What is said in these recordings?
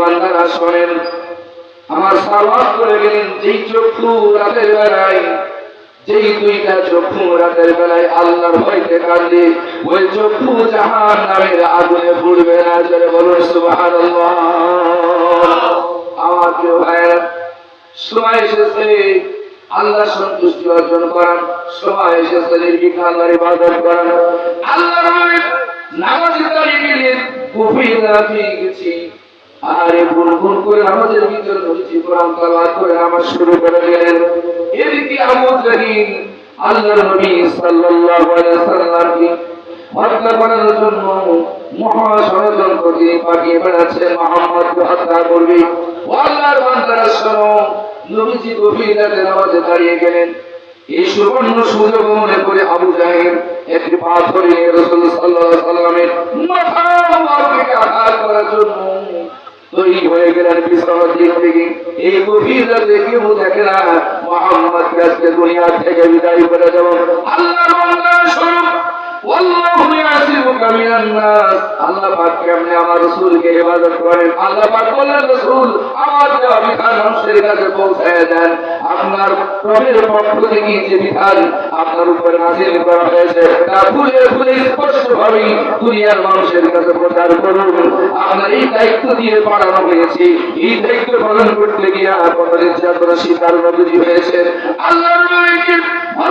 বান্দারা শোনেন। আমার সালাত করে গেলেন যেই চক্ষু রাতের বেলায়, যেই দুইটা চক্ষু রাতের বেলায় আল্লাহর ভয়তে কান্দে ওই চক্ষু জাহান নামের আগুনে পুড়বে না, জোরে বলুন, সুবহানাল্লাহ। আমার প্রিয় সময় এসেছে, আল্লাহ সন্তুষ্টি অর্জন করান সময় এসেছে নির্বিঘ্নার ইবাদত করান আল্লাহ নামাজে দাঁড়িয়ে গেলেন গভীর রাতে গেছি। আরে গুন গুন করে নামাজের ভিতর নবীজি কোরআন তেলাওয়াত করে নামাজ শুরু করে দিলেন। এদিকে আবু জাহিল নবী সাল্লাল্লাহু আলাইহি সাল্লামকে হত্যা করার জন্য মহা তিনি পাঠিয়ে বেড়াচ্ছেন মোহাম্মদকে হত্যা করবে আল্লাহর বান্দারা নবীজি গভীর দাঁড়িয়ে গেলেন। এই সুবর্ণ সুযোগ মনে করে আবু জাহেল একটি পাথর রসুল সাল্লাহ সাল্লামের মাথা আঘাত করার জন্য তৈরি হয়ে গেলেন বিশ্বনাথ দিক থেকে। এই গভীর রাতে কেউ দেখে না? মোহাম্মদ দুনিয়া থেকে বিদায় করে দেব। আল্লাহর আল্লাহ আল্লাহ আপনার উপর নাযিল করা হয়েছে, তা ভুলে ভুলে স্পষ্ট ভাবে দুনিয়ার মানুষের কাছে প্রচার করুন। আপনার এই দায়িত্ব দিয়ে পাঠানো হয়েছে। এই দায়িত্ব পালন করতে গিয়ে কত নির্যাতনের শিকার নদী হয়েছে। করার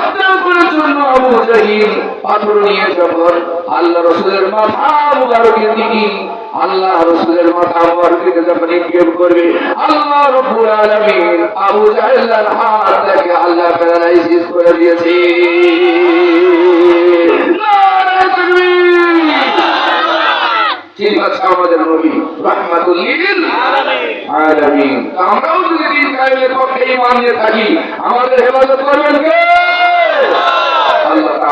আছে আমাদের আমরাও যদি পক্ষে ঈমান থাকি আমাদের হেফাজত করবেন কে?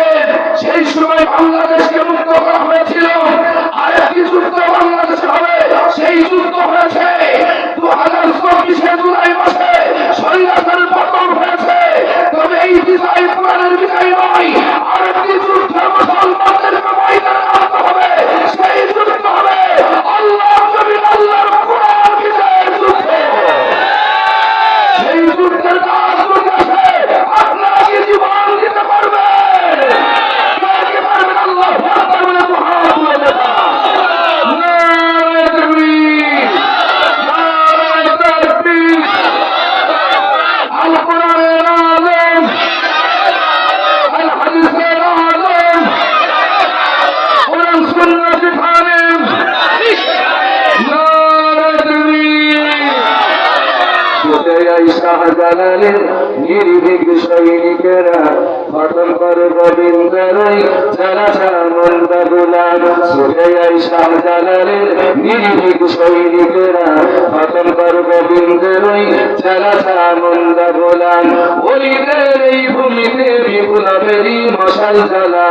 থেকে সেই সময় বাংলাদেশকে মুক্ত করা হয়েছিল। আরেকটি যুদ্ধ বাংলাদেশ হবে। সেই যুদ্ধ হয়েছে। দু হাজার চব্বিশে জুলাই মাসে শরীরাতের পতন হয়েছে তবে এই বিজয় কোরআনের বিজয় নয় আরেকটি যুদ্ধ মুসলমানদেরকে ময়দানে নামতে হবে সেই যুদ্ধ হবে আল্লাহ জমিন আল্লাহর কোরআন বিজয়ের যুদ্ধ সেই যুদ্ধের কাজ করতেছে আপনারা কি জীবন দিতে পারবেন কে কি পারবেন আল্লাহ আকবার বলে তো হাত তুলে দেখা নারে তাকবীর নারে তাকবীর আল কোরআনের আযম আল হাদিসের আযম কোরআন সুন্নাহ খানেম নারে তাকবীর সুতরাং শাহজালালের নির্ভীক সৈনিকেরা গঠন করে রবীন্দ্রই যারা সামন্ত গুলাম সুতরাং শাহজালালের নির্ভীক সৈনিকেরা গঠন করে রবীন্দ্রই যারা সামন্ত গুলাম ওলিদের এই ভূমিতে বিপ্লবেরই মশাল জ্বালা।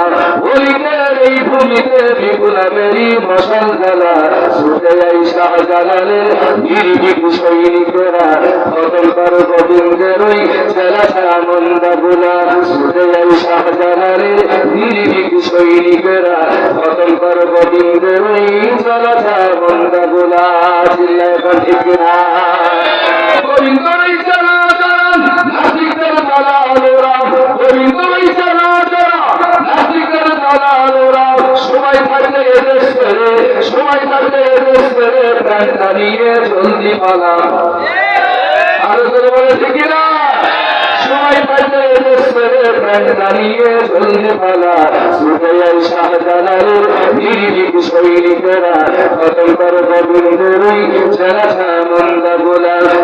ওলিদের এই ভূমিতে বিপ্লবেরই মশাল জ্বালা সুতরাং শাহজালালের নির্ভীক সৈনিকেরা। খতম কর গোবিন্দের ওই জেলা সামন্দা গুলা সুজয় শাহজালালের নির্ভীক সৈনিকেরা। খতম কর গোবিন্দের ওই জেলা সামন্দা গুলা, চিল্লায় ঠিক না সময় থাকলে এদেশ ছেড়ে সময় থাকলে এদেশ ছেড়ে প্রাণটা নিয়ে জলদি পালাম আরও করে বলে ঠিক না প্রাণ দাঁড়িয়ে পালা। মন্দা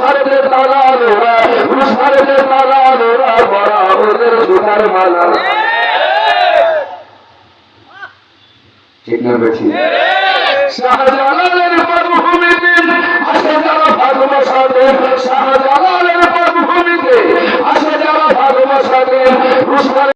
ভাগ্য তালা নোরা, রুশারের তালা নোরা বড়া ওদের জুতার মালা। ঠিক না বেশি। শাহজালালের মরুভূমিতে আসে যারা ভাগবসাতে শাহজালালের